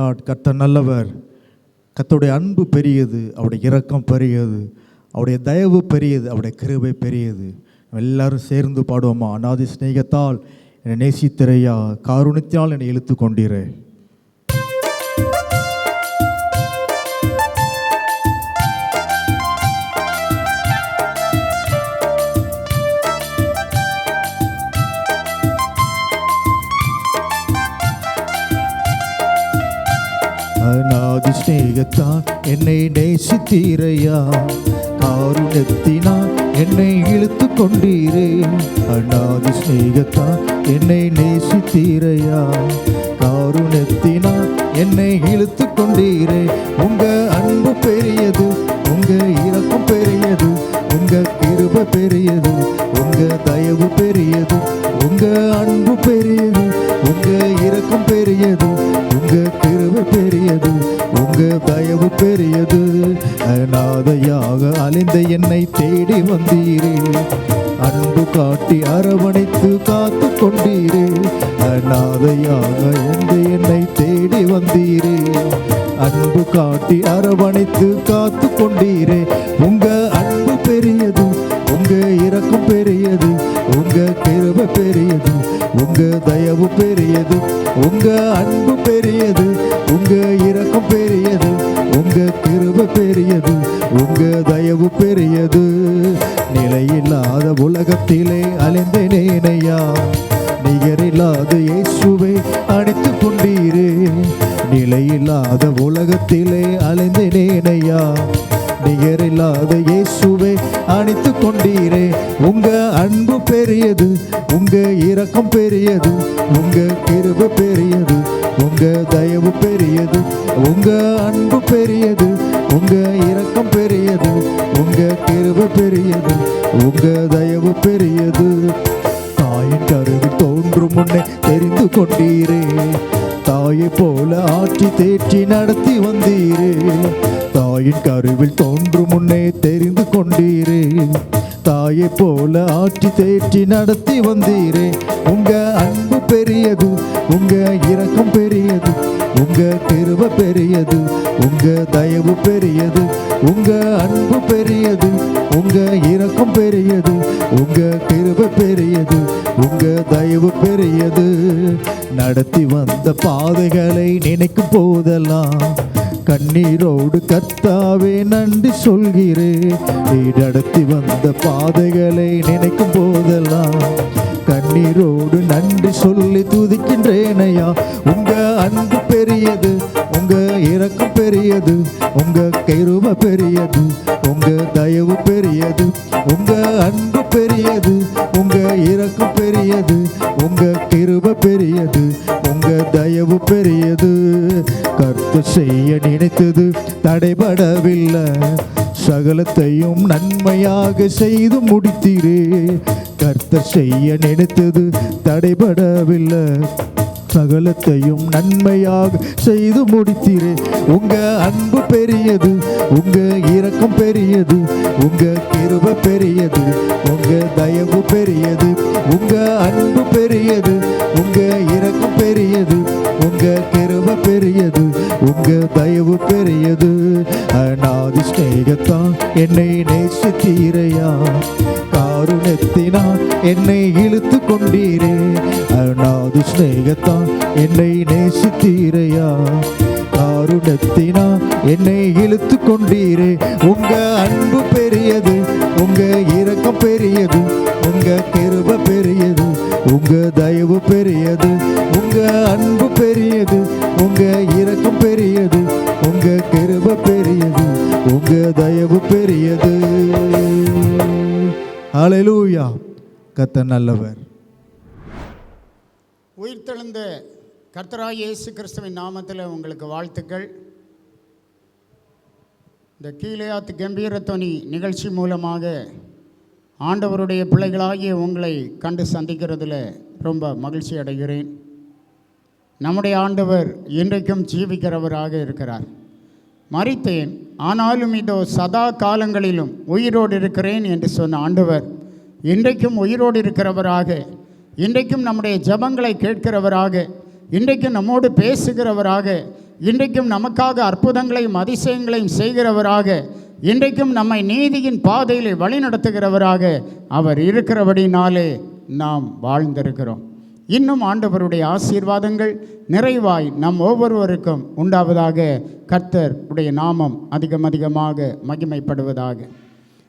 Lord கத்த நல்லவர். கத்தோடைய அன்பு பெரியது அவருடைய இரக்கம் பெரியது அவருடைய தயவு பெரியது அவருடைய கிருபை பெரியது. எல்லாரும் சேர்ந்து பாடுவோமா? அநாதி சிநேகத்தால் என்னை நேசித்திரையா? காருணித்தால் என்னை இழுத்து கொண்டீரே அநாதி ஸ்நேகத்தால் என்னை நேசித்தீரையா? காருண்யத்தினால் என்னை இழுத்து கொண்டீரே. அநாதி ஸ்நேகத்தால் என்னை நேசித்தீரையா? காருண்யத்தினால் என்னை இழுத்து கொண்டீரே. உங்க அன்பு பெரியது உங்க இரக்கம் பெரியது உங்க கிருப பெரியது உங்க தயவு பெரிய அநாதையாக என்னை தேடி வந்தீரே. அன்பு காட்டி அரவணைத்து காத்து கொண்டீரே. அநாதையாக எந்த என்னை தேடி வந்தீரே. அன்பு காட்டி அரவணைத்து காத்து கொண்டீரே. உங்க அன்பு பெரியது உங்க இரக்கம் பெரியது உங்க கிருப பெரியது உங்க தயவு பெரியது உங்க அன்பு பெரியது உங்க இரக்கம் தேற்றி நடத்தி வந்தீரே. உங்க அன்பு பெரியது உங்க இரக்கம் பெரியது உங்க கிருப பெரியது உங்க தயவு பெரியது உங்க அன்பு பெரியது உங்க இரக்கம் பெரியது உங்க கிருப பெரியது உங்க தயவு பெரியது. நடத்தி வந்த பாதைகளை நினைக்கும் போதெல்லாம் கண்ணீரோடு கத்தாவே நன்றி சொல்கிறேன் நீ வந்த பாதைகளை நினைக்கும் போதெல்லாம் கண்ணீரோடு நன்றி சொல்லி துதிக்கின்றேனையா. உங்க அன்பு பெரியது உங்க இறக்கம் பெரியது உங்க கைரூப பெரியது உங்க தயவு பெரியது உங்க அன்பு பெரியது உங்க இறக்கம் பெரியது உங்க கிருப பெரியது உங்க தயவு பெரியது. கர்த்த செய்ய நினைத்தது தடைபடவில்லை. சகலத்தையும் நன்மையாக செய்து முடித்தீரே. கர்த்தர் செய்ய நினைத்தது தடைபடவில்லை. சகலத்தையும் நன்மையாக செய்து முடித்தீரே. உங்க அன்பு பெரியது உங்க இரக்கம் பெரியது உங்க கிருப பெரியது உங்க தயவு பெரியது உங்க அன்பு பெரியது உங்க இரக்கம் பெரியது உங்க கிருப பெரியது உங்க தயவு பெரியது. அநாதி ஸ்நேகத்தான் என்னை நேசித்தீரையா? காருணத்தினால் என்னை இழுத்து கொண்டீரே. அநாதி ஸ்நேகத்தான் என்னை நேசித்தீரையா? காருணத்தினா என்னை இழுத்து கொண்டீரே. உங்க அன்பு பெரியது உங்க இரக்கம் பெரியது உங்க கிருப பெரியது உங்க தயவு பெரியது உங்க அன்பு பெரியது உங்க இரக்கம் பெரியது உங்க கிருப பெரியது உங்க தயவு பெரியது. அலலூயா கத்த நல்லவர். உயிர்த்தெழுந்த கர்த்தராய் இயேசு கிறிஸ்துவின் நாமத்தில் உங்களுக்கு வாழ்த்துக்கள். இந்த கீழையாத்து கம்பீரத்தொனி நிகழ்ச்சி மூலமாக ஆண்டவருடைய பிள்ளைகளாகிய உங்களை கண்டு சந்திக்கிறதுல ரொம்ப மகிழ்ச்சி அடைகிறேன். நம்முடைய ஆண்டவர் இன்றைக்கும் ஜீவிக்கிறவராக இருக்கிறார். மறித்தேன் ஆனாலும் இதோ சதா காலங்களிலும் உயிரோடு இருக்கிறேன் என்று சொன்ன ஆண்டவர் இன்றைக்கும் உயிரோடு இருக்கிறவராக இன்றைக்கும் நம்முடைய ஜெபங்களை கேட்கிறவராக இன்றைக்கும் நம்மோடு பேசுகிறவராக இன்றைக்கும் நமக்காக அற்புதங்களையும் அதிசயங்களையும் செய்கிறவராக இன்றைக்கும் நம்மை நீதியின் பாதையில் வழிநடத்துகிறவராக அவர் இருக்கிறபடினாலே நாம் வாழ்ந்திருக்கிறோம். இன்னும் ஆண்டவருடைய ஆசீர்வாதங்கள் நிறைவாய் நம் ஒவ்வொருவருக்கும் உண்டாவதாக கர்த்தர் உடைய நாமம் அதிகம் அதிகமாக மகிமைப்படுவதாக.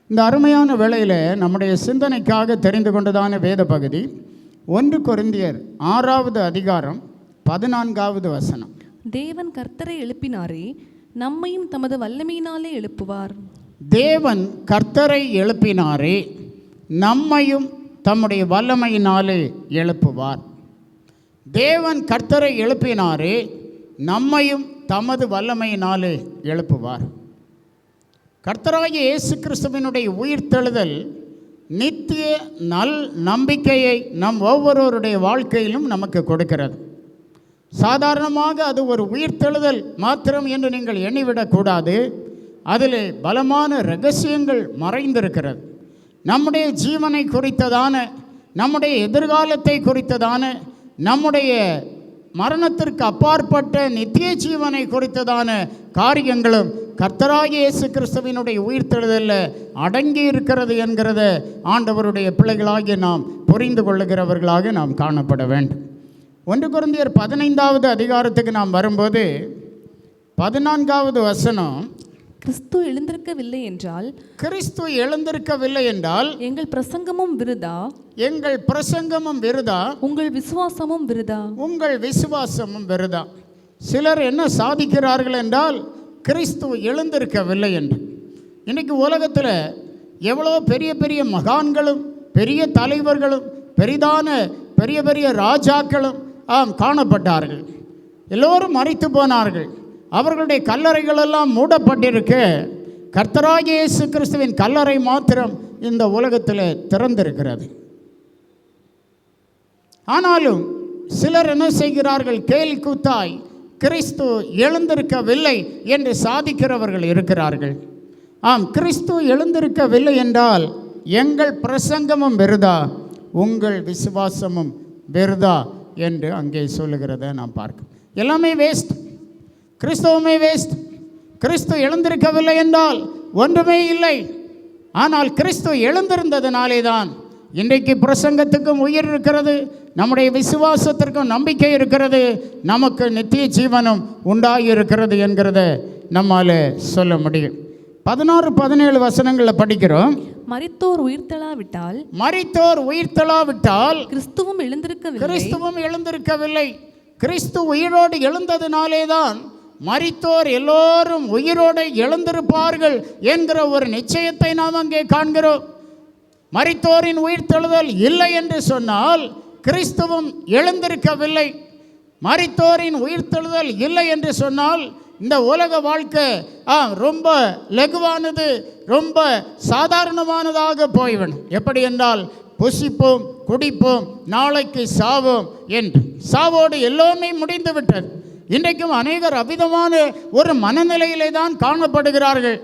இந்த அருமையான வேளையில் நம்முடைய சிந்தனைக்காக தெரிந்து கொண்டதான வேத பகுதி ஒன்று கொரிந்தியர் ஆறாவது அதிகாரம் பதினான்காவது வசனம். தேவன் கர்த்தரை எழுப்பினாரே நம்மையும் தமது வல்லமையினாலே எழுப்புவார். தேவன் கர்த்தரை எழுப்பினாரே நம்மையும் தம்முடைய வல்லமையினாலே எழுப்புவார். தேவன் கர்த்தரை எழுப்பினாரே நம்மையும் தமது வல்லமையினாலே எழுப்புவார். கர்த்தராகிய இயேசு கிறிஸ்துவினுடைய உயிர்த்தெழுதல் நித்திய நல் நம்பிக்கையை நம் ஒவ்வொருவருடைய வாழ்க்கையிலும் நமக்கு கொடுக்கிறது. சாதாரணமாக அது ஒரு உயிர்த்தெழுதல் மாத்திரம் என்று நீங்கள் எண்ணிவிடக்கூடாது அதில் பலமான ரகசியங்கள் மறைந்திருக்கிறது. நம்முடைய ஜீவனை குறித்ததான நம்முடைய எதிர்காலத்தை குறித்ததான நம்முடைய மரணத்திற்கு அப்பாற்பட்ட நித்திய ஜீவனை குறித்ததான காரியங்களும் கர்த்தராகிய இயேசு கிறிஸ்துவினுடைய உயிர்த்தெழுதலில் அடங்கி இருக்கிறது என்கிறத ஆண்டவருடைய பிள்ளைகளாகிய நாம் புரிந்து கொள்ளுகிறவர்களாக நாம் காணப்பட வேண்டும். ஒன்று குருந்தியர் பதினைந்தாவது அதிகாரத்துக்கு நாம் வரும்போது பதினான்காவது வசனம் கிறிஸ்து எழுந்திருக்கவில்லை என்றால் கிறிஸ்து எழுந்திருக்கவில்லை என்றால் எங்கள் பிரசங்கமும் விருதா? எங்கள் பிரசங்கமும் விருதா? உங்கள் விசுவாசமும் விருதா? உங்கள் விசுவாசமும் விருதா? சிலர் என்ன சாதிக்கிறார்கள் என்றால் கிறிஸ்து எழுந்திருக்கவில்லை என்று. இன்னைக்கு உலகத்தில் எவ்வளோ பெரிய பெரிய மகான்களும் பெரிய தலைவர்களும் பெரிதான பெரிய பெரிய ராஜாக்களும் ஆம் காணப்பட்டார்கள். எல்லோரும் மறைத்து போனார்கள். அவர்களுடைய கல்லறைகளெல்லாம் மூடப்பட்டிருக்கு. மூடப்பட்டிருக்க இயேசு கிறிஸ்துவின் கல்லறை மாத்திரம் இந்த உலகத்தில் திறந்திருக்கிறது. ஆனாலும் சிலர் என்ன செய்கிறார்கள்? கேலி கூத்தாய் கிறிஸ்து எழுந்திருக்கவில்லை என்று சாதிக்கிறவர்கள் இருக்கிறார்கள். ஆம் கிறிஸ்து எழுந்திருக்கவில்லை என்றால் எங்கள் பிரசங்கமும் வெறுதா? உங்கள் விசுவாசமும் வெறுதா? என்று அங்கே சொல்லுகிறத நாம் பார்க்க. எல்லாமே வேஸ்ட் கிறிஸ்தவமே வேஸ்ட் கிறிஸ்து எழுந்திருக்கவில்லை என்றால் ஒன்றுமே இல்லை. ஆனால் கிறிஸ்து எழுந்திருந்ததினாலே தான் இன்றைக்கு பிரசங்கத்துக்கும் உயிர் இருக்கிறது நம்முடைய விசுவாசத்திற்கும் நம்பிக்கை இருக்கிறது நமக்கு நித்திய ஜீவனம் உண்டாகி இருக்கிறது என்கிறத நம்மால் சொல்ல முடியும். பதினாறு பதினேழு வசனங்களில் படிக்கிறோம். மரித்தோர் உயிர்த்தெழாவிட்டால் மரித்தோர் உயிர்த்தெழாவிட்டால் கிறிஸ்துவும் எழுந்திருக்கவில்லை. கிறிஸ்துவும் எழுந்திருக்கவில்லை. கிறிஸ்து உயிரோடு எழுந்ததினாலே தான் மரித்தோர் எல்லோரும் உயிரோடு எழுந்திருப்பார்கள் என்கிற ஒரு நிச்சயத்தை நாம் அங்கே காண்கிறோம். மறித்தோரின் உயிர்த்தெழுதல் இல்லை என்று சொன்னால் கிறிஸ்துவும் எழுந்திருக்கவில்லை. மறித்தோரின் உயிர்த்தெழுதல் இல்லை என்று சொன்னால் இந்த உலக வாழ்க்கை ஆ ரொம்ப லகுவானது ரொம்ப சாதாரணமானதாக போய்விடும். எப்படி என்றால் புசிப்போம் குடிப்போம் நாளைக்கு சாவோம் என்று. சாவோடு எல்லோருமே முடிந்து விட்டது இன்றைக்கும் அநேகர் அவிதமான ஒரு மனநிலையிலே தான் காணப்படுகிறார்கள்.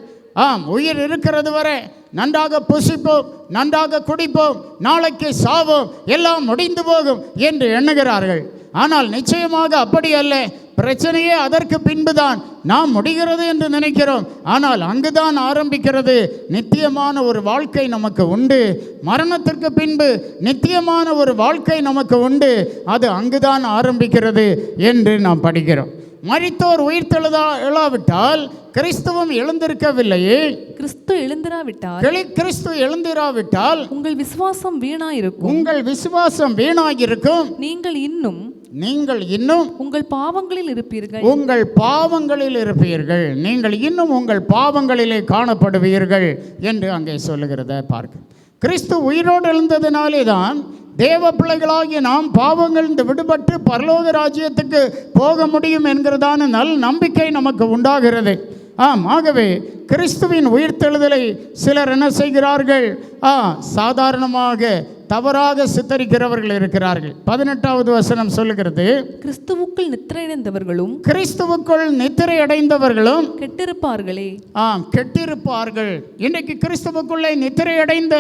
ஆம் உயிர் இருக்கிறது வரை நன்றாக புசிப்போம் நன்றாக குடிப்போம் நாளைக்கு சாவோம் எல்லாம் முடிந்து போகும் என்று எண்ணுகிறார்கள். ஆனால் நிச்சயமாக அப்படி அல்ல. பிரச்சனையே அதற்கு பின்புதான் நாம் முடிகிறது என்று நினைக்கிறோம். ஆனால் அங்குதான் ஆரம்பிக்கிறது. நித்தியமான ஒரு வாழ்க்கை நமக்கு உண்டு. மரணத்திற்கு பின்பு நித்தியமான ஒரு வாழ்க்கை நமக்கு உண்டு. அது அங்குதான் ஆரம்பிக்கிறது என்று நாம் படிக்கிறோம். மரித்தோர் உயிர்த்தெழுதா எழாவிட்டால் கிறிஸ்துவும் எழுந்திருக்கவில்லையே. கிறிஸ்து எழுந்திராவிட்டால் கிறிஸ்து எழுந்திராவிட்டால் உங்கள் விசுவாசம் வீணாயிருக்கும். உங்கள் விசுவாசம் வீணாகியிருக்கும். நீங்கள் இன்னும் நீங்கள் இன்னும் உங்கள் பாவங்களில் இருப்பீர்கள். உங்கள் பாவங்களில் இருப்பீர்கள். நீங்கள் இன்னும் உங்கள் பாவங்களிலே காணப்படுவீர்கள் என்று அங்கே சொல்லுகிறத பார்க்க. கிறிஸ்து உயிரோடு எழுந்ததினாலே தான் தேவ பிள்ளைகளாகிய நாம் பாவங்களிலிருந்து விடுபட்டு பரலோக ராஜ்யத்துக்கு போக முடியும் என்கிறதான நல் நம்பிக்கை நமக்கு உண்டாகிறது. ஆம் ஆகவே கிறிஸ்துவின் உயிர்த்தெழுதலை சிலர் என்ன செய்கிறார்கள்? ஆ சாதாரணமாக தவறாக சித்தரிக்கிறவர்கள் இருக்கிறார்கள். பதினெட்டாவது வசனம் சொல்லுகிறது. கிறிஸ்துவுக்குள் நித்திரையடைந்தவர்களும் கிறிஸ்துவுக்குள் நித்திரை அடைந்தவர்களும் கெட்டிருப்பார்களே. ஆம் கெட்டிருப்பார்கள். இன்றைக்கு கிறிஸ்துவுக்குள்ளே நித்திரை அடைந்த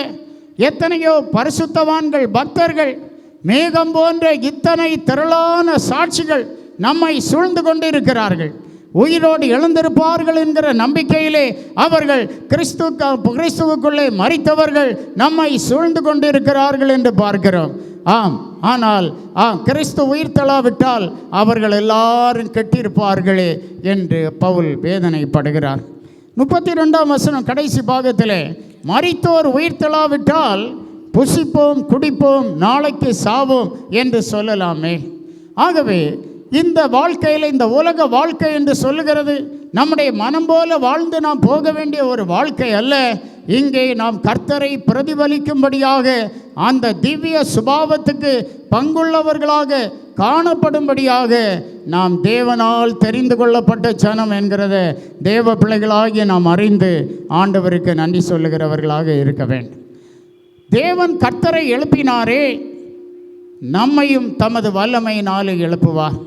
எத்தனையோ பரிசுத்தவான்கள் பக்தர்கள் மேகம் போன்ற இத்தனை திரளான சாட்சிகள் நம்மை சூழ்ந்து கொண்டிருக்கிறார்கள். உயிரோடு எழுந்திருப்பார்கள் என்கிற நம்பிக்கையிலே அவர்கள் கிறிஸ்து கிறிஸ்துவுக்குள்ளே மறித்தவர்கள் நம்மை சூழ்ந்து கொண்டிருக்கிறார்கள் என்று பார்க்கிறோம். ஆம் ஆனால் ஆம் கிறிஸ்து உயிர் தளாவிட்டால் அவர்கள் எல்லாரும் கெட்டிருப்பார்களே என்று பவுல் வேதனைப்படுகிறார். முப்பத்தி ரெண்டாம் வசனம் கடைசி பாகத்தில் மறித்தோர் உயிர் தளாவிட்டால் புசிப்போம் குடிப்போம் நாளைக்கு சாவோம் என்று சொல்லலாமே. ஆகவே இந்த வாழ்க்கையில் இந்த உலக வாழ்க்கை என்று சொல்லுகிறது நம்முடைய மனம் போல வாழ்ந்து நாம் போக வேண்டிய ஒரு வாழ்க்கை அல்ல. இங்கே நாம் கர்த்தரை பிரதிபலிக்கும்படியாக அந்த திவ்ய சுபாவத்துக்கு பங்குள்ளவர்களாக காணப்படும்படியாக நாம் தேவனால் தெரிந்து கொள்ளப்பட்ட ஜனம் என்கிறத தேவ பிள்ளைகளாகிய நாம் அறிந்து ஆண்டவருக்கு நன்றி சொல்லுகிறவர்களாக இருக்க வேண்டும். தேவன் கர்த்தரை எழுப்பினாரே நம்மையும் தமது வல்லமையினாலே எழுப்புவார்.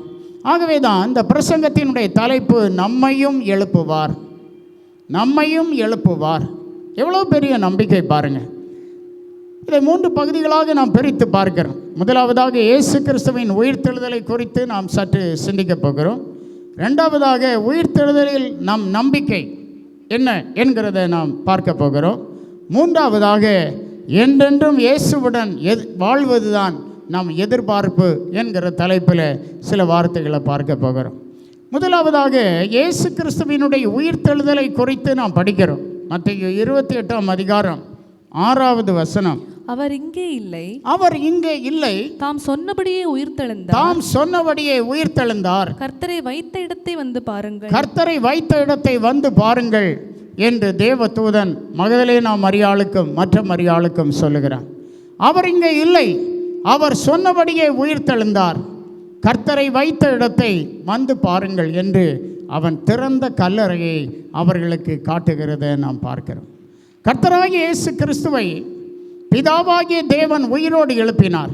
ஆகவே தான் இந்த பிரசங்கத்தினுடைய தலைப்பு நம்மையும் எழுப்புவார். நம்மையும் எழுப்புவார். எவ்வளோ பெரிய நம்பிக்கை பாருங்கள் இதை மூன்று பகுதிகளாக நாம் பிரித்து பார்க்கிறோம். முதலாவதாக இயேசு கிறிஸ்துவின் உயிர்த்தெழுதலை குறித்து நாம் சற்று சிந்திக்கப் போகிறோம். ரெண்டாவதாக உயிர்த்தெழுதலில் நம் நம்பிக்கை என்ன என்கிறதை நாம் பார்க்க போகிறோம். மூன்றாவதாக என்றென்றும் இயேசுவுடன் எது வாழ்வதுதான் நம் எதிர்பார்ப்பு என்கிற தலைப்பில் சில வார்த்தைகளை பார்க்க போகிறோம். முதலாவதாக இயேசு கிறிஸ்துவினுடைய உயிர்த்தெழுதலை குறித்து நாம் படிக்கிறோம். மத்திய இருபத்தி எட்டாம் அதிகாரம் ஆறாவது வசனம். அவர் இங்கே இல்லை. அவர் இங்கே இல்லை. தாம் சொன்னபடியே உயிர்த்தெழுந்தார். தாம் சொன்னபடியே உயிர்த்தெழுந்தார். கர்த்தரை வைத்த இடத்தை வந்து பாருங்கள். கர்த்தரை வைத்த இடத்தை வந்து பாருங்கள் என்று தேவ தூதன் மகதலேனா மரியாளுக்கும் மற்ற மரியாளுக்கும் சொல்லுகிறார். அவர் இங்கே இல்லை. அவர் சொன்னபடியே உயிர்த்தெழுந்தார். கர்த்தரை வைத்த இடத்தை வந்து பாருங்கள் என்று அவன் திறந்த கல்லறையை அவர்களுக்கு காட்டுகிறத நாம் பார்க்கிறோம். கர்த்தராகிய இயேசு கிறிஸ்துவை பிதாவாகிய தேவன் உயிரோடு எழுப்பினார்.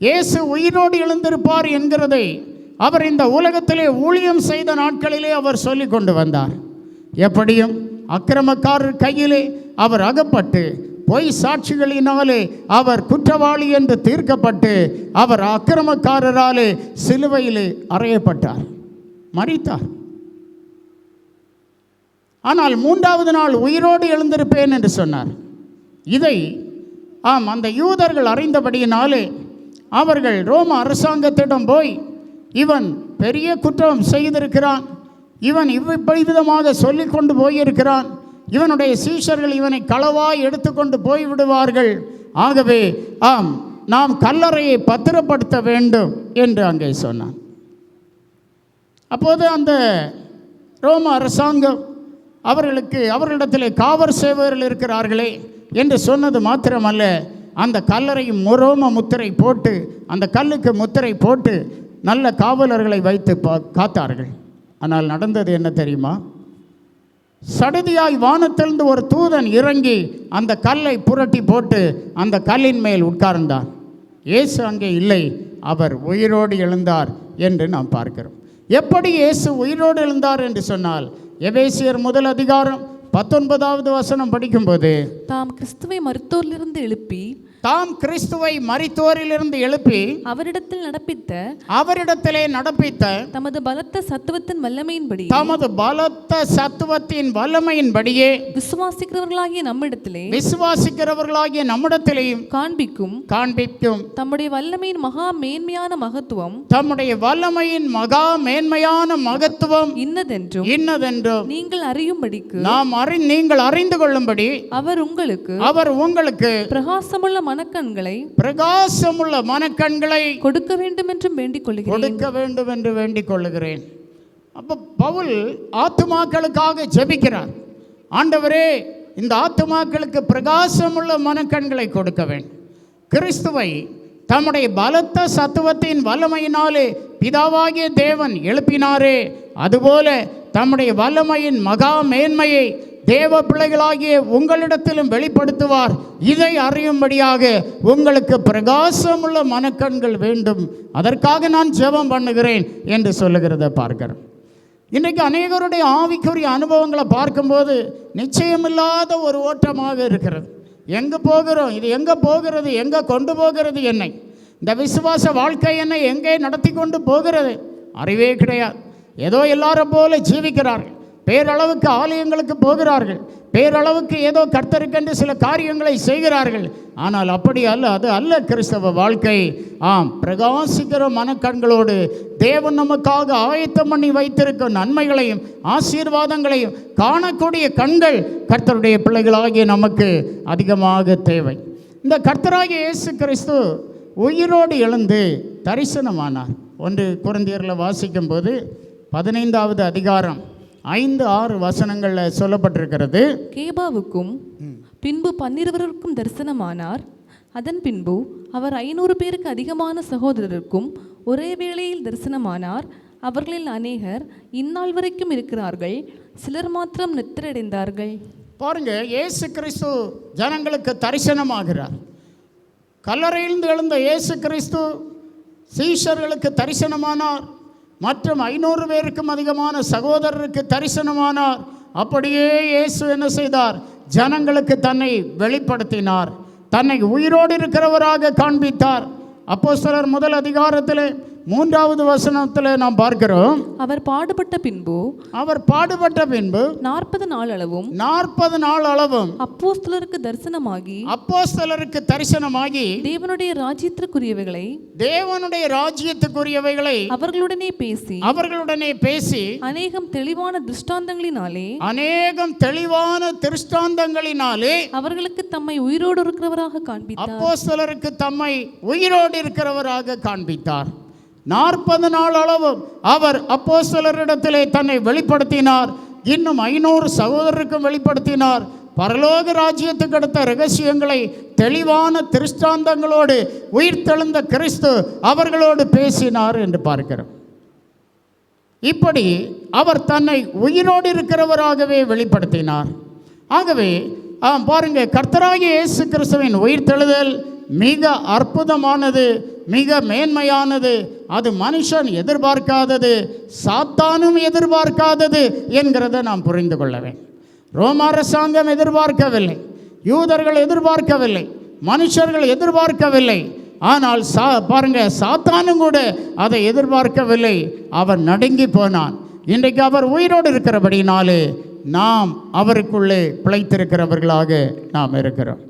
இயேசு உயிரோடு எழுந்திருப்பார் என்கிறதை அவர் இந்த உலகத்திலே ஊழியம் செய்த நாட்களிலே அவர் சொல்லி கொண்டு வந்தார். எப்படியும் அக்கிரமக்காரர் கையிலே அவர் அகப்பட்டு பொய் சாட்சிகளினாலே அவர் குற்றவாளி என்று தீர்க்கப்பட்டு அவர் அக்கிரமக்காரராலே சிலுவையிலே அறையப்பட்டார். மறித்தார் ஆனால் மூன்றாவது நாள் உயிரோடு எழுந்திருப்பேன் என்று சொன்னார். இதை ஆம் அந்த யூதர்கள் அறிந்தபடியினாலே அவர்கள் ரோம அரசாங்கத்திடம் போய் இவன் பெரிய குற்றம் செய்திருக்கிறான். இவன் இவ்விதமாக சொல்லி கொண்டு போயிருக்கிறான். இவனுடைய சீஷர்கள் இவனை களவாய் எடுத்துக்கொண்டு போய்விடுவார்கள். ஆகவே ஆம் நாம் கல்லறையை பத்திரப்படுத்த வேண்டும் என்று அங்கே சொன்னான். அப்போது அந்த ரோம அரசாங்கம் அவர்களுக்கு அவர்களிடத்தில் காவல் சேவர்கள் இருக்கிறார்களே என்று சொன்னது மாத்திரமல்ல அந்த கல்லறையும் ரோம முத்திரை போட்டு அந்த கல்லுக்கு முத்திரை போட்டு நல்ல காவலர்களை வைத்து பா காத்தார்கள். ஆனால் நடந்தது என்ன தெரியுமா? சடுதியாய் வானத்திலிருந்து ஒரு தூதன் இறங்கி அந்த கல்லை புரட்டி போட்டு அந்த கல்லின் மேல் உட்கார்ந்தான் இயேசு அங்கே இல்லை அவர் உயிரோடு எழுந்தார் என்று நாம் பார்க்கிறோம். எப்படி இயேசு உயிரோடு எழுந்தார் என்று சொன்னால் எபேசியர் முதல் அதிகாரம் பத்தொன்பதாவது வசனம் படிக்கும்போது தாம் கிறிஸ்துவை மருத்துவரிலிருந்து எழுப்பி தாம் கிறிஸ்துவை மரித்தோரிலிருந்து எழுப்பி அவரிடத்தில் நடப்பித்த அவரிடத்திலே நடப்பித்த தமது பலத்த சத்துவத்தின் வல்லமையின்படி தமது பலத்த சத்துவத்தின் வல்லமையின்படியே விசுவாசிக்கிறவர்களாகிய நம்மிடத்திலே விசுவாசிக்கிறவர்களாகிய நம்மிடத்திலேயும் காண்பிக்கும் காண்பிக்கும் தம்முடைய வல்லமையின் மகா மேன்மையான மகத்துவம் தம்முடைய வல்லமையின் மகா மேன்மையான மகத்துவம் இன்னதென்றும் இன்னதென்றும் நீங்கள் அறியும்படிக்கு நாம் அறி நீங்கள் அறிந்து கொள்ளும்படி அவர் உங்களுக்கு அவர் உங்களுக்கு பிரகாசமுள்ள மனக்கண்களை பிரகாசமுள்ள மனக்கண்களை கொடுக்க வேண்டும் என்றும் வேண்டிக் கொள்கிறேன். கொடுக்க வேண்டும் என்று வேண்டிக் கொள்ளுகிறேன் அப்போ பவுல் ஆத்துமாக்களுக்காக ஜெபிக்கிறார். ஆண்டவரே இந்த ஆத்துமாக்களுக்கு பிரகாசமுள்ள மனக்கண்களை கொடுக்க வேண்டும் கிறிஸ்துவை தம்முடைய பலத்த சத்துவத்தின் வல்லமையினாலே பிதாவாகிய தேவன் எழுப்பினாரே. அதுபோல தம்முடைய வல்லமையின் மகா மேன்மையை தேவ பிள்ளைகளாகிய உங்களிடத்திலும் வெளிப்படுத்துவார். இதை அறியும்படியாக உங்களுக்கு பிரகாசமுள்ள மனக்கண்கள் வேண்டும். அதற்காக நான் ஜெபம் பண்ணுகிறேன் என்று சொல்லுகிறத பார்க்கிறேன் இன்றைக்கு அநேகருடைய ஆவிக்குரிய அனுபவங்களை பார்க்கும்போது நிச்சயமில்லாத ஒரு ஓட்டமாக இருக்கிறது. எங்கே போகிறோம்? இது எங்கே போகிறது? எங்கே கொண்டு போகிறது என்னை? இந்த விசுவாச வாழ்க்கை என்னை எங்கே நடத்தி கொண்டு போகிறது? அறிவே கிடையாது. ஏதோ எல்லாரும் போல ஜீவிக்கிறார்கள். பேரளவுக்கு ஆலயங்களுக்கு போகிறார்கள். பேரளவுக்கு ஏதோ கர்த்தருக்கென்று சில காரியங்களை செய்கிறார்கள். ஆனால் அப்படி அல்ல அது அல்ல கிறிஸ்தவ வாழ்க்கை. ஆம் பிரகாசிக்கிற மனக்கண்களோடு தேவன் நமக்காக ஆயத்தம் பண்ணி வைத்திருக்கும் நன்மைகளையும் ஆசீர்வாதங்களையும் காணக்கூடிய கண்கள் கர்த்தருடைய பிள்ளைகளாகிய நமக்கு அதிகமாக தேவை. இந்த கர்த்தராகிய இயேசு கிறிஸ்து உயிரோடு எழுந்து தரிசனமானார். ஒன்று குழந்தையரில் வாசிக்கும்போது பதினைந்தாவது அதிகாரம். ஐந்து ஆறு வசனங்களில் சொல்லப்பட்டிருக்கிறது. கேபாவுக்கும் பின்பு பன்னிருவருக்கும் தரிசனமானார். அதன் பின்பு அவர் ஐநூறு பேருக்கு அதிகமான சகோதரருக்கும் ஒரே வேளையில் தரிசனமானார். அவர்களில் அநேகர் இந்நாள் வரைக்கும் இருக்கிறார்கள். சிலர் மாத்திரம் நித்திரடைந்தார்கள். பாருங்க இயேசு கிறிஸ்து ஜனங்களுக்கு தரிசனமாகிறார். கல்லறையிலிருந்து எழுந்த இயேசு கிறிஸ்து சீஷர்களுக்கு தரிசனமானார். மற்றும் ஐநூறு பேருக்கும் அதிகமான சகோதரருக்கு தரிசனமானார். அப்படியே இயேசு என்ன செய்தார்? ஜனங்களுக்கு தன்னை வெளிப்படுத்தினார். தன்னை உயிரோடு இருக்கிறவராக காண்பித்தார். அப்போ சிலர் முதல் அதிகாரத்தில் மூன்றாவது வசனத்தில் நாம் பார்க்கிறோம். அவர் பாடுபட்ட பின்பு அவர் பாடுபட்ட பின்பு நாற்பது நாள் அளவும் நாற்பது நாள் அளவும் அப்போஸ்தலருக்கு தரிசனமாகி அப்போஸ்தலருக்கு தரிசனமாகி தேவனுடைய ராஜ்யத்திற்குரியவைகளை தேவனுடைய ராஜ்யத்துக்குரியவைகளை அவர்களுடனே பேசி அவர்களுடனே பேசி அநேகம் தெளிவான திருஷ்டாந்தங்களினாலே அநேகம் தெளிவான திருஷ்டாந்தங்களினாலே அவர்களுக்கு தம்மை உயிரோடு இருக்கிறவராக காண்பித்தார். அப்போஸ்தலருக்கு தம்மை உயிரோடு இருக்கிறவராக காண்பித்தார். நாற்பது நாள் அளவும் அவர் அப்போ சிலரிடத்திலே தன்னை வெளிப்படுத்தினார். இன்னும் ஐநூறு சகோதரருக்கும் வெளிப்படுத்தினார். பரலோக ராஜ்யத்துக்கு அடுத்த ரகசியங்களை தெளிவான திருஷ்டாந்தங்களோடு உயிர்த்தெழுந்த கிறிஸ்து அவர்களோடு பேசினார் என்று பார்க்கிறோம். இப்படி அவர் தன்னை உயிரோடு இருக்கிறவராகவே வெளிப்படுத்தினார். ஆகவே பாருங்க கர்த்தராகிய இயேசு கிறிஸ்துவின் உயிர்த்தெழுதல் மிக அற்புதமானது மிக மேன்மையானது. அது மனுஷன் எதிர்பார்க்காதது சாத்தானும் எதிர்பார்க்காதது என்கிறத நாம் புரிந்து கொள்ள வேண்டும். ரோம அரசாங்கம் எதிர்பார்க்கவில்லை யூதர்கள் எதிர்பார்க்கவில்லை மனுஷர்கள் எதிர்பார்க்கவில்லை. ஆனால் சா பாருங்க சாத்தானும் கூட அதை எதிர்பார்க்கவில்லை. அவன் நடுங்கி போனான். இன்றைக்கு அவர் உயிரோடு இருக்கிறபடினாலே நாம் அவருக்குள்ளே பிழைத்திருக்கிறவர்களாக நாம் இருக்கிறோம்.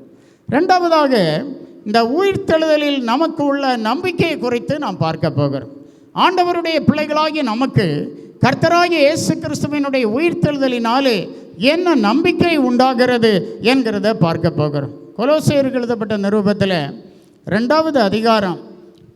ரெண்டாவதாக இந்த உயிர்த்தெழுதலில் நமக்கு உள்ள நம்பிக்கையை குறித்து நாம் பார்க்க போகிறோம். ஆண்டவருடைய பிள்ளைகளாகிய நமக்கு கர்த்தராகிய இயேசு கிறிஸ்துவினுடைய உயிர்த்தெழுதலினாலே என்ன நம்பிக்கை உண்டாகிறது என்கிறத பார்க்க போகிறோம். கொலோசையருக்கு எழுதப்பட்ட நிரூபத்தில் ரெண்டாவது அதிகாரம்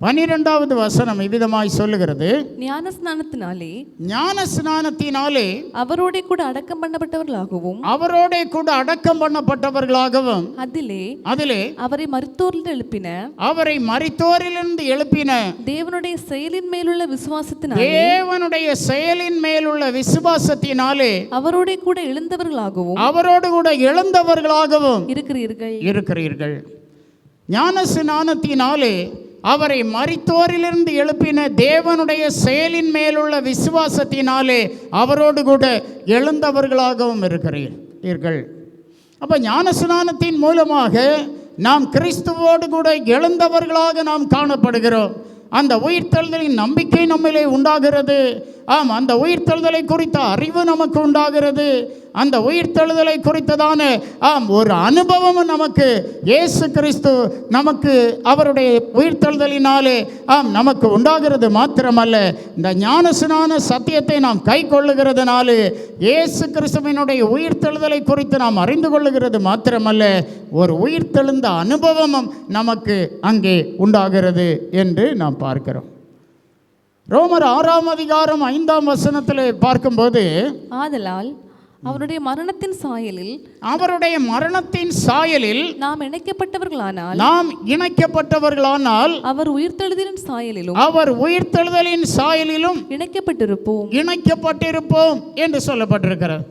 பனிரெண்டாவது வசனம் இவ்விதமாய் சொல்லுகிறது. ஞான ஸ்நானத்தினாலே ஞான ஸ்நானத்தினாலே அவரோட கூட அடக்கம் பண்ணப்பட்டவர்களாகவும் அவரோட கூட அடக்கம் பண்ணப்பட்டவர்களாகவும் அதிலே அதிலே அவரை மருத்துவரில் எழுப்பின அவரை மரித்தோரிலிருந்து எழுப்பின தேவனுடைய செயலின் மேலுள்ள விசுவாசத்தினாலே தேவனுடைய செயலின் மேலுள்ள விசுவாசத்தினாலே அவரோட கூட எழுந்தவர்களாகவும் அவரோடு கூட எழுந்தவர்களாகவும் இருக்கிறீர்கள். இருக்கிறீர்கள். ஞான ஸ்நானத்தினாலே அவரை மறித்தோரிலிருந்து எழுப்பின தேவனுடைய செயலின் மேலுள்ள விசுவாசத்தினாலே அவரோடு கூட எழுந்தவர்களாகவும் இருக்கிறீர்கள் அப்போ ஞானஸ்நானத்தின் மூலமாக நாம் கிறிஸ்துவோடு கூட எழுந்தவர்களாக நாம் காணப்படுகிறோம். அந்த உயிர்த்தெழுதலின் நம்பிக்கை நம்மிலே உண்டாகிறது. ஆம் அந்த உயிர்த்தெழுதலை குறித்த அறிவு நமக்கு உண்டாகிறது. அந்த உயிர்த்தெழுதலை குறித்ததான ஆம் ஒரு அனுபவமும் நமக்கு இயேசு கிறிஸ்து நமக்கு அவருடைய உயிர்த்தெழுதலினாலே ஆம் நமக்கு உண்டாகிறது மாத்திரமல்ல. இந்த ஞானசுனான சத்தியத்தை நாம் கை கொள்ளுகிறதுனாலே இயேசு கிறிஸ்துவினுடைய உயிர்த்தெழுதலை குறித்து நாம் அறிந்து கொள்ளுகிறது மாத்திரமல்ல. ஒரு உயிர்த்தெழுந்த அனுபவமும் நமக்கு அங்கே உண்டாகிறது என்று நாம் பார்க்கிறோம். ரோமர் ஆறாம் அதிகாரம் ஐந்தாம் வசனத்தில் பார்க்கும்போது ஆதலால் அவருடைய மரணத்தின் சாயலில் அவருடைய மரணத்தின் சாயலில் நாம் இணைக்கப்பட்டவர்களானால் நாம் இணைக்கப்பட்டவர்களானால் அவர் உயிர்த்தெழுதலின் சாயலிலும் அவர் உயிர்த்தெழுதலின் சாயலிலும் இணைக்கப்பட்டிருப்போம். இணைக்கப்பட்டிருப்போம் என்று சொல்லப்பட்டிருக்கிறது.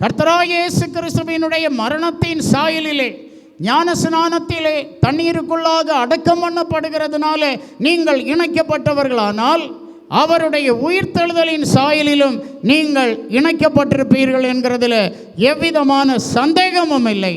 கர்த்தராகிய இயேசு கிறிஸ்துவினுடைய மரணத்தின் சாயலிலே ஞான ஸ்நானத்திலே தண்ணீருக்குள்ளாக அடக்கம் பண்ணப்படுகிறதுனால நீங்கள் இணைக்கப்பட்டவர்களானால் அவருடைய உயிர்த்தெழுதலின் சாயலிலும் நீங்கள் இணைக்கப்பட்டிருப்பீர்கள் என்கிறதுல எவ்விதமான சந்தேகமும் இல்லை.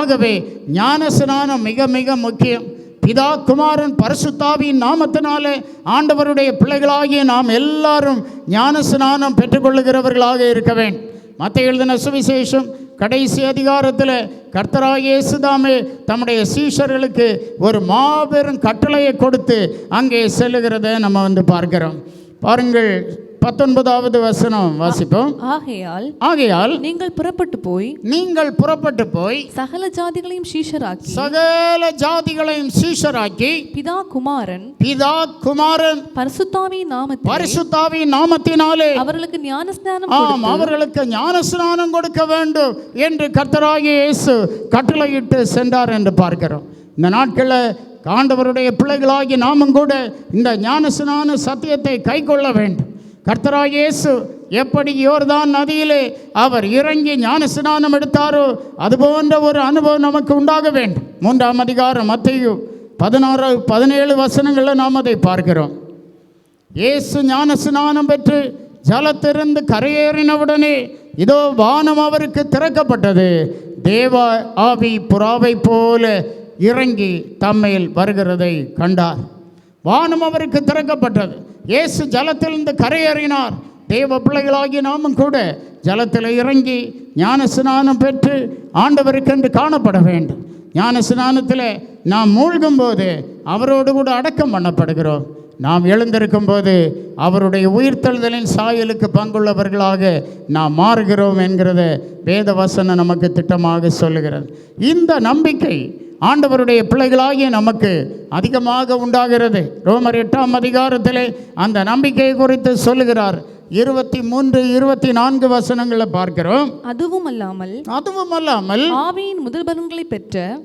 ஆகவே ஞானஸ்நானம் மிக மிக முக்கியம். பிதா குமாரன் பரிசுத்தாவியின் நாமத்தினாலே ஆண்டவருடைய பிள்ளைகளாகிய நாம் எல்லாரும் ஞானஸ்நானம் பெற்றுக்கொள்ளுகிறவர்களாக இருக்க வேண்டும் மற்ற எழுதின சுவிசேஷம் கடைசி அதிகாரத்தில் கர்த்தராயேசுதாமே தம்முடைய சீஷர்களுக்கு ஒரு மாபெரும் கட்டளையை கொடுத்து அங்கே செல்லுகிறத நம்ம வந்து பார்க்கிறோம். பாருங்கள் பத்தொன்பதாவது வசனம் வாசிப்போம். ஆகையால் ஆகையால் நீங்கள் புறப்பட்டு போய் நீங்கள் புறப்பட்டு போய் சகல ஜாதிகளையும் சீஷராக்கி சகல ஜாதிகளையும் சீஷராக்கி பிதா குமாரன் பிதா குமாரன் பரிசுத்தாவி நாமத்தில் பரிசுத்தாவின் நாமத்தினாலே. அவர்களுக்கு ஞானஸ்நானம் ஆம் அவர்களுக்கு ஞானஸ்நானம் கொடுக்க வேண்டும் என்று கர்த்தராகிய இயேசு கட்டளையிட்டு சென்றார் என்று பார்க்கிறோம். இந்த நாட்களில் ஆண்டவருடைய பிள்ளைகளாகி நாமும் கூட இந்த ஞானஸ்நான சத்தியத்தை கைக்கொள்ள வேண்டும். கர்த்தராயேசு எப்படி யோர்தான் நதியிலே அவர் இறங்கி ஞானஸ்நானம் எடுத்தாரோ அதுபோன்ற ஒரு அனுபவம் நமக்கு உண்டாக வேண்டும். மூன்றாம் அதிகாரம் மத்தையும் பதினாறு பதினேழு வசனங்களில் நாம் அதை பார்க்கிறோம். இயேசு ஞான ஸ்நானம் பெற்று ஜலத்திருந்து கரையேறினவுடனே இதோ வானம் அவருக்கு திறக்கப்பட்டது. தேவ ஆவி புறாவை போல இறங்கி தம்மையில் வருகிறதை கண்டார். வானம் அவருக்கு திறக்கப்பட்டது. இயேசு ஜலத்திலிருந்து கரையேறினார். தேவ பிள்ளைகளாகி நாமும் கூட ஜலத்தில் இறங்கி ஞான ஸ்நானம் பெற்று ஆண்டவருக்கென்று காணப்பட வேண்டும். ஞான ஸ்நானத்தில் நாம் மூழ்கும்போது அவரோடு கூட அடக்கம் பண்ணப்படுகிறோம். நாம் எழுந்திருக்கும் போது அவருடைய உயிர்த்தெழுதலின் சாயலுக்கு பங்குள்ளவர்களாக நாம் மாறுகிறோம் என்கிறத வேதவசனம் நமக்கு திட்டமாக சொல்லுகிறது. இந்த நம்பிக்கை ஆண்டவருடைய பிள்ளைகளாகிய நமக்கு அதிகமாக உண்டாகிறது. ரோமர் எட்டாம் அதிகாரத்திலே அந்த நம்பிக்கை குறித்து சொல்லுகிறார். இருபத்தி மூன்று இருபத்தி நான்கு வசனங்களை பார்க்கிறோம். அதுவும் அல்லாமல் அதுவும் அல்லாமல் ஆவியின் முதல் பலன்களை பெற்ற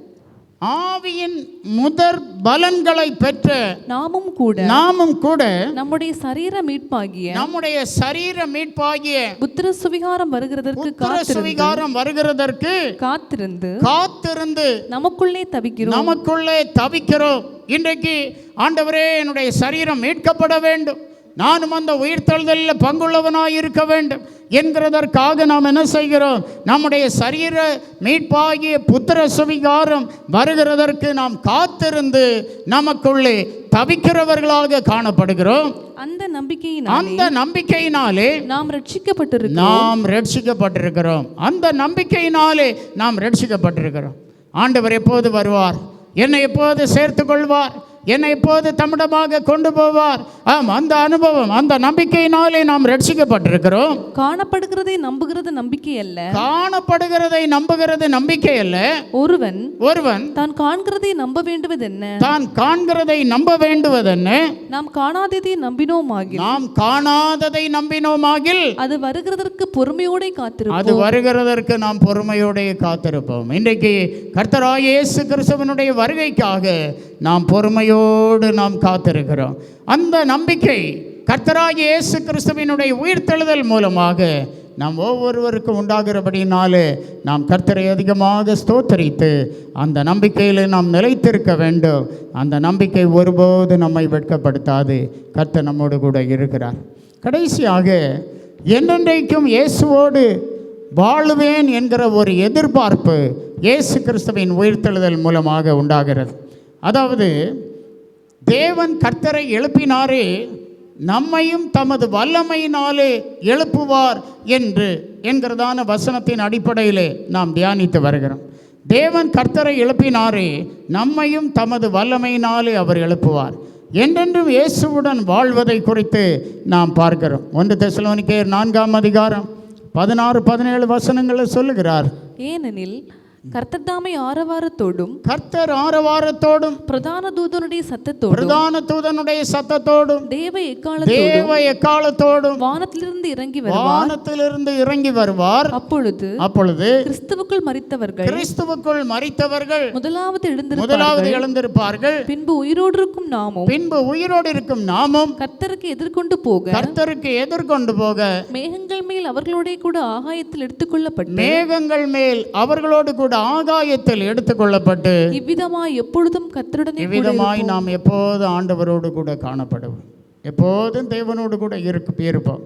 ஆவியின் முதற் பலன்களை பெற்ற நாமும் கூட நாமும் கூட நம்முடைய சரீர மீட்பாகிய நம்முடைய சரீர மீட்பாகிய புத்திர சுவிகாரம் வருகிறதற்கு புத்திர சுவிகாரம் வருகிறதற்கு காத்திருந்து காத்திருந்து நமக்குள்ளே தவிக்கிறோம். நமக்குள்ளே தவிக்கிறோம். இன்றைக்கு ஆண்டவரே என்னுடைய சரீரம் மீட்கப்பட வேண்டும். நானும் அந்த உயிர்த்தெழுதலில் பங்குள்ளவனாய் இருக்க வேண்டும் என்கிறதற்காக நாம் என்ன செய்கிறோம்? நம்முடைய சரீர மீட்பாகிய புத்திர சுவிகாரம் வருகிறதற்கு நாம் காத்திருந்து நமக்குள்ளே தவிக்கிறவர்களாக காணப்படுகிறோம். அந்த நம்பிக்கையினால் அந்த நம்பிக்கையினாலே நாம் ரட்சிக்கப்பட்டிருக்கிறோம். நாம் ரட்சிக்கப்பட்டிருக்கிறோம். அந்த நம்பிக்கையினாலே நாம் ரட்சிக்கப்பட்டிருக்கிறோம். ஆண்டவர் எப்போது வருவார்? என்னை எப்போது சேர்த்து கொள்வார் என்னை எப்போது தம்மிடமாக கொண்டு போவார். ஆம் அந்த அனுபவம் அந்த நம்பிக்கையினாலே நாம் ரட்சிக்கப்பட்டிருக்கிறோம். காணப்படுகிறதை நம்புகிறது நம்பிக்கை அல்ல. காணப்படுகிறதை நம்புகிறது நம்பிக்கை அல்ல. ஒருவன் ஒருவன் தான் காண்கிறதை நம்ப வேண்டுவது என்ன தான் காண்கிறதை நம்ப வேண்டுவதென்ன? நாம் காணாததை நம்பினோமாகில். நாம் காணாததை நம்பினோமாகில். அது வருகிறதற்கு பொறுமையோட அது காத்திருப்போம் வருகிறதற்கு நாம் பொறுமையோടെ காத்திருப்போம். இன்றைக்கு கர்த்தராகிய இயேசு கிறிஸ்துவனுடைய வருகைக்காக நாம் பொறுமையோடு நாம் காத்திருக்கிறோம். அந்த நம்பிக்கை கர்த்தராகிய இயேசு கிறிஸ்துவினுடைய உயிர்த்தெழுதல் மூலமாக நாம் ஒவ்வொருவருக்கும் உண்டாகிறபடினாலே நாம் கர்த்தரை அதிகமாக ஸ்தோத்தரித்து அந்த நம்பிக்கையில் நாம் நிலைத்திருக்க வேண்டும். அந்த நம்பிக்கை ஒருபோது நம்மை வெட்கப்படுத்தாது. கர்த்தர் நம்மோடு கூட இருக்கிறார். கடைசியாக என்றென்றைக்கும் இயேசுவோடு வாழுவேன் என்கிற ஒரு எதிர்பார்ப்பு இயேசு கிறிஸ்துவின் உயிர்த்தெழுதல் மூலமாக உண்டாகிறது. அதாவது தேவன் கர்த்தரை எழுப்பினாரே நம்மையும் தமது வல்லமையினாலே எழுப்புவார் என்று என்கிறதான வசனத்தின் அடிப்படையிலே நாம் தியானித்து வருகிறோம். தேவன் கர்த்தரை எழுப்பினாரே நம்மையும் தமது வல்லமையினாலே அவர் எழுப்புவார். என்றென்றும் இயேசுவுடன் வாழ்வதை குறித்து நாம் பார்க்கிறோம். ஒன்று தெசலோனிக்கேயர் நான்காம் அதிகாரம் பதினாறு பதினேழு வசனங்களை சொல்லுகிறார். ஏனெனில் கர்த்தர்தாமை ஆரவாரத்தோடும் கர்த்தர் ஆரவாரத்தோடும் பிரதான தூதனுடைய சத்தத்தோடும் பிரதான தூதனுடைய சத்தத்தோடும் தேவ எக்காலத்தோடும் தேவ எக்காலத்தோடும் வானத்திலிருந்து இறங்கி வருவார். வானத்திலிருந்து இறங்கி வருவார். அப்பொழுது அப்பொழுது கிறிஸ்துவுக்குள் மரித்தவர்கள் கிறிஸ்துவுக்குள் மரித்தவர்கள் முதலாவது முதலாவது எழுந்திருப்பார்கள் எழுந்திருப்பார்கள். பின்பு உயிரோடு இருக்கும் நாமும் பின்பு உயிரோடு இருக்கும் நாமும் கர்த்தருக்கு எதிர்கொண்டு போக கர்த்தருக்கு எதிர்கொண்டு போக மேகங்கள் மேல் அவர்களோட கூட ஆகாயத்தில் எடுத்துக்கொள்ளப்பட்டு மேகங்கள் மேல் அவர்களோடு கூட ஆகாயத்தில் எடுத்துக்கொள்ளப்பட்டு இவ்விதமாய் எப்பொழுதும் கர்த்தருடனே கூட இவ்விதமாய் நாம் எப்போதும் ஆண்டவரோடு கூட காணப்படுவோம். எப்போதும் தேவனோடு கூட இருக்கு இருப்போம்.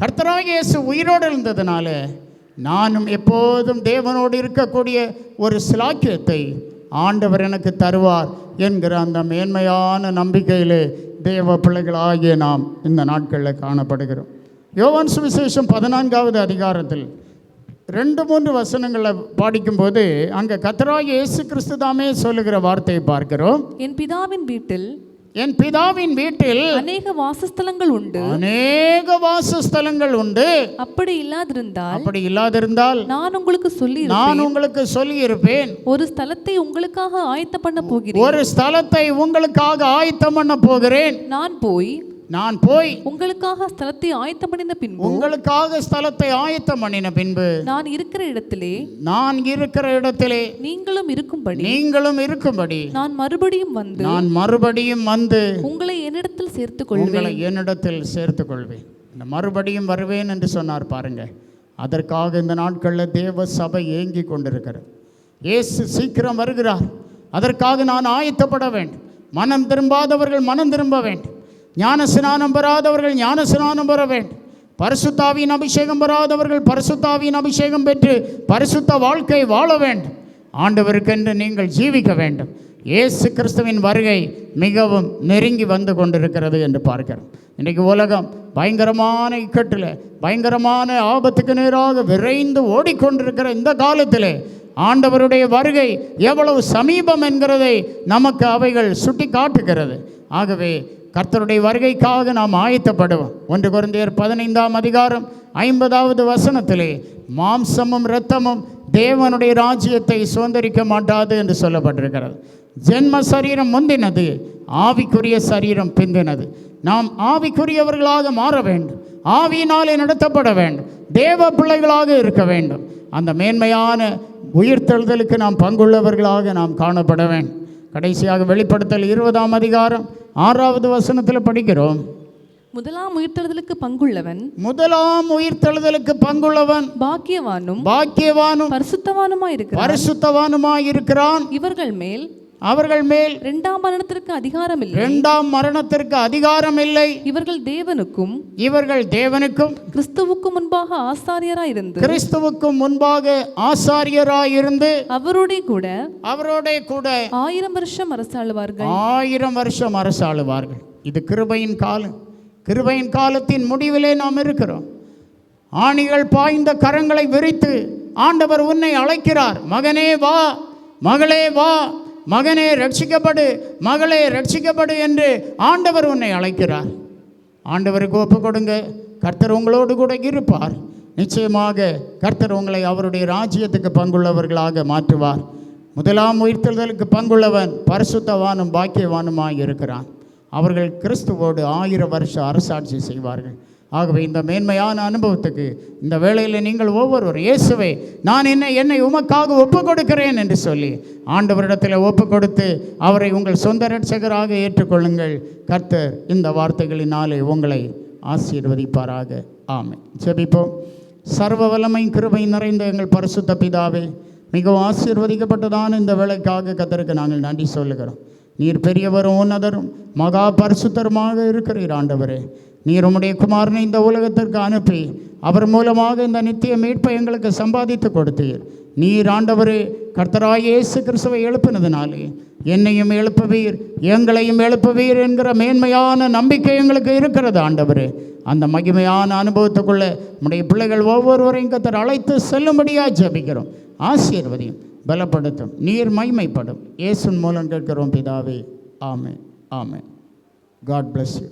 கர்த்தராக இயேசு உயிரோடு இருந்ததுனால நானும் எப்போதும் தேவனோடு இருக்கக்கூடிய ஒரு சிலாக்கியத்தை ஆண்டவர் எனக்கு தருவார் என்கிற அந்த மேன்மையான நம்பிக்கையிலே தேவ பிள்ளைகளாகிய நாம் இந்த நாட்களில் காணப்படுகிறோம். யோவான் சுவிசேஷம் பதினான்காவது அதிகாரத்தில் ரெண்டு மூன்று வசனங்களை படிக்கும்போது அங்கே கத்தராகிய இயேசு கிறிஸ்து தாமே சொல்லுகிற வார்த்தையை பார்க்கிறோம். என் பிதாவின் வீட்டில் என் பிதாவின் வீட்டில் அநேக வாசஸ்தலங்கள் உண்டு. அநேக வாசஸ்தலங்கள் உண்டு. அப்படி இல்லாதிருந்தால் அப்படி இல்லாதிருந்தால் நான் உங்களுக்கு சொல்லி நான் உங்களுக்கு சொல்லி இருப்பேன் ஒரு ஸ்தலத்தை உங்களுக்காக ஆயத்த பண்ண போகிறேன். ஒரு ஸ்தலத்தை உங்களுக்காக ஆயத்தம் பண்ண போகிறேன். நான் போய் நான் போய் உங்களுக்காக ஸ்தலத்தை ஆயத்தம் பண்ணின பின்பு உங்களுக்காக ஸ்தலத்தை ஆயத்தம் பண்ணின பின்பு நான் இருக்கிற இடத்திலே நான் இருக்கிற இடத்திலே நீங்களும் இருக்கும்படி நீங்களும் இருக்கும்படி நான் மறுபடியும் வந்து நான் மறுபடியும் வந்து உங்களை என்னிடத்தில் சேர்த்துக் கொள்வேன் உங்களை என்னிடத்தில் சேர்த்துக் கொள்வேன் இந்த மறுபடியும் வருவேன் என்று சொன்னார் பாருங்க. அதற்காக இந்த நாட்களில் தேவ சபை ஏங்கி கொண்டிருக்கிறது. இயேசு சீக்கிரம் வருகிறார். அதற்காக நான் ஆயத்தப்பட வேண்டும். மனம் திரும்பாதவர்கள் மனம் திரும்ப வேண்டும். ஞான ஸ்நானம் பெறாதவர்கள் ஞான ஸ்நானம் பெற வேண்டும். பரிசுத்தாவின் அபிஷேகம் பெறாதவர்கள் பரிசுத்தாவின் அபிஷேகம் பெற்று பரிசுத்த வாழ்க்கை வாழ வேண்டும். ஆண்டவருக்கென்று நீங்கள் ஜீவிக்க வேண்டும். இயேசு கிறிஸ்துவின் வருகை மிகவும் நெருங்கி வந்து கொண்டிருக்கிறது என்று பார்க்கிறோம். இன்றைக்கு உலகம் பயங்கரமான இக்கட்டில் பயங்கரமான ஆபத்துக்கு நேராக விரைந்து ஓடிக்கொண்டிருக்கிற இந்த காலத்தில் ஆண்டவருடைய வருகை எவ்வளவு சமீபம் என்கிறதை நமக்கு அவைகள் சுட்டி காட்டுகிறது ஆகவே கர்த்தருடைய வருகைக்காக நாம் ஆயத்தப்படுவோம். ஒன்று குருந்தியர் பதினைந்தாம் அதிகாரம் ஐம்பதாவது வசனத்திலே மாம்சமும் இரத்தமும் தேவனுடைய ராஜ்யத்தை சுதந்திரிக்க மாட்டாது என்று சொல்லப்பட்டிருக்கிறது. ஜென்ம சரீரம் முந்தினது ஆவிக்குரிய சரீரம் பிந்தினது. நாம் ஆவிக்குரியவர்களாக மாற வேண்டும். ஆவியினாலே நடத்தப்பட வேண்டும். தேவ பிள்ளைகளாக இருக்க வேண்டும். அந்த மேன்மையான உயிர்த்தெழுதலுக்கு நாம் பங்குள்ளவர்களாக நாம் காணப்பட வேண்டும். கடைசியாக வெளிப்படுத்தல் இருபதாம் அதிகாரம் ஆறாவது வசனத்தில் படிக்கிறோம். முதலாம் உயிர்த்தெழுதலுக்கு பங்குள்ளவன் முதலாம் உயிர்த்தெழுதலுக்கு பங்குள்ளவன் பாக்கியவானும் பாக்கியவானும் பரிசுத்தவானுமாய் இருக்கிறான் பரிசுத்தவானுமாய் இருக்கிறான் இவர்கள் மேல் அவர்கள் மேல் இரண்டாம் மரணத்திற்கு அதிகாரம் இல்லை இரண்டாம் மரணத்திற்கு அதிகாரம் இல்லை இவர்கள் தேவனுக்கும் இவர்கள் தேவனுக்கும் கிறிஸ்துவுக்கும் முன்பாக ஆசாரியராய் இருந்து கிறிஸ்துவுக்கும் முன்பாக ஆசாரியராயிருந்து அவரோடே கூட அவரோட கூட ஆயிரம் வருஷம் அரசாளுவார்கள். ஆயிரம் வருஷம் அரசாளுவார்கள். இது கிருபையின் காலம். கிருபையின் காலத்தின் முடிவிலே நாம் இருக்கிறோம். ஆணிகள் பாய்ந்த கரங்களை விரித்து ஆண்டவர் உன்னை அழைக்கிறார். மகனே வா மகளே வா மகனே ரட்சிக்கப்படு மகளே ரட்சிக்கப்படு என்று ஆண்டவர் உன்னை அழைக்கிறார். ஆண்டவருக்கு ஒப்பு கொடுங்க கர்த்தர் உங்களோடு கூட இருப்பார். நிச்சயமாக கர்த்தர் உங்களை அவருடைய ராஜ்யத்துக்கு பங்குள்ளவர்களாக மாற்றுவார். முதலாம் உயிர்த்தெழுதலுக்கு பங்குள்ளவன் பரிசுத்தவானும் பாக்கியவானுமாய் இருக்கிறான். அவர்கள் கிறிஸ்துவோடு ஆயிரம் வருஷம் அரசாட்சி செய்வார்கள். ஆகவே இந்த மேன்மையான அனுபவத்துக்கு இந்த வேளையில் நீங்கள் ஒவ்வொருவரும் இயேசுவை நான் என்ன என்னை உமக்காக ஒப்பு கொடுக்கிறேன் என்று சொல்லி ஆண்டவரிடத்தில் ஒப்பு கொடுத்து அவரை உங்கள் சொந்த ரட்சகராக ஏற்றுக்கொள்ளுங்கள். கர்த்தர் இந்த வார்த்தைகளினாலே உங்களை ஆசீர்வதிப்பாராக. ஆமை ஜெபிப்போம். சர்வ வல்லமை கிருபை நிறைந்த எங்கள் பரிசுத்த பிதாவே மிகவும் ஆசீர்வதிக்கப்பட்டதான இந்த வேலைக்காக கத்தருக்கு நாங்கள் நன்றி சொல்லுகிறோம். நீர் பெரியவரும் உன்னதரும் மகா பரிசுத்தருமாக இருக்கிறீர் ஆண்டவரே. நீர் உம்முடைய குமாரனை இந்த உலகத்திற்கு அனுப்பி அவர் மூலமாக இந்த நித்திய மீட்பை எங்களுக்கு சம்பாதித்து கொடுத்தீர். நீர் ஆண்டவரே கர்த்தராய் இயேசு கிறிஸ்துவை எழுப்பினதுனாலே என்னையும் எழுப்புவீர் எங்களையும் எழுப்புவீர் என்கிற மேன்மையான நம்பிக்கை எங்களுக்கு இருக்கிறது ஆண்டவரே. அந்த மகிமையான அனுபவத்துக்குள்ளே நம்முடைய பிள்ளைகள் ஒவ்வொருவரையும் கத்தர் அழைத்து செல்லும்படியாக ஜபிக்கிறோம். ஆசீர்வதியும் பலப்படுத்தும் நீர் மைமைப்படும் இயேசுன் மூலம் கேட்கிறோம் பிதாவே. ஆமே ஆமே காட் பிளஸ் யூ